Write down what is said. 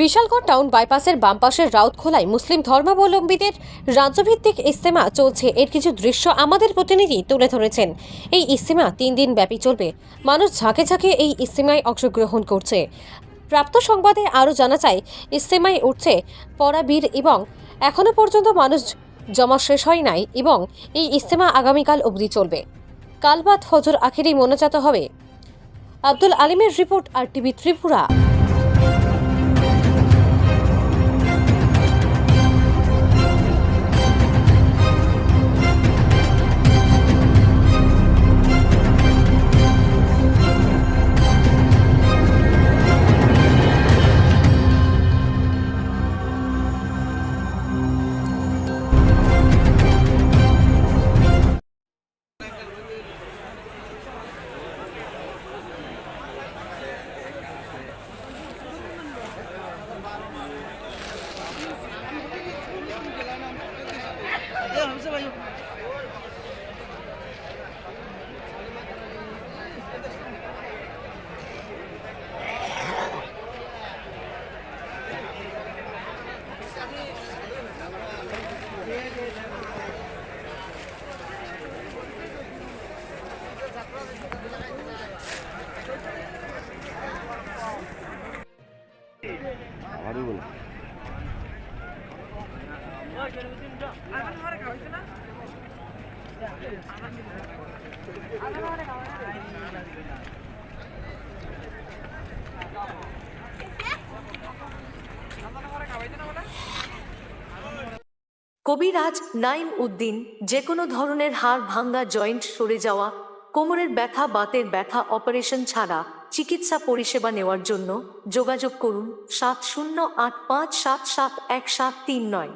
Bishalgarh town বাইপাসের বামপাসের রাউত খোলায় মুসলিম ধর্মাবলম্বীদের রাজ্যভিত্তিক ইস্তেমা চলছে। এর কিছু দৃশ্য আমাদের প্রতিনিধি তুলে ধরেছেন। এই ইস্তেমা তিন দিন ব্যাপী চলবে। মানুষ ঝাঁকে ঝাঁকে এই ইস্তেমায় অংশগ্রহণ করছে। প্রাপ্ত সংবাদে আরও জানা যায় ইস্তেমায় উঠছে পরাবীর এবং এখনও পর্যন্ত মানুষ জমা শেষ হয় নাই এবং এই ইস্তেমা আগামীকাল অবধি চলবে। কাল হজর আখেরি মনোজাত হবে। আব্দুল আলিমের রিপোর্ট আর টিভি ত্রিপুরা। কবিরাজ নাইম উদ্দিন যে কোনো ধরনের হাড় ভাঙ্গা জয়েন্ট সরে যাওয়া, কোমরের ব্যথা, বাতের ব্যথা, অপারেশন ছাড়া চিকিৎসা পরিষেবা নেওয়ার জন্য যোগাযোগ করুন সাত শূন্য আট পাঁচ সাত সাত এক সাত তিন নয়।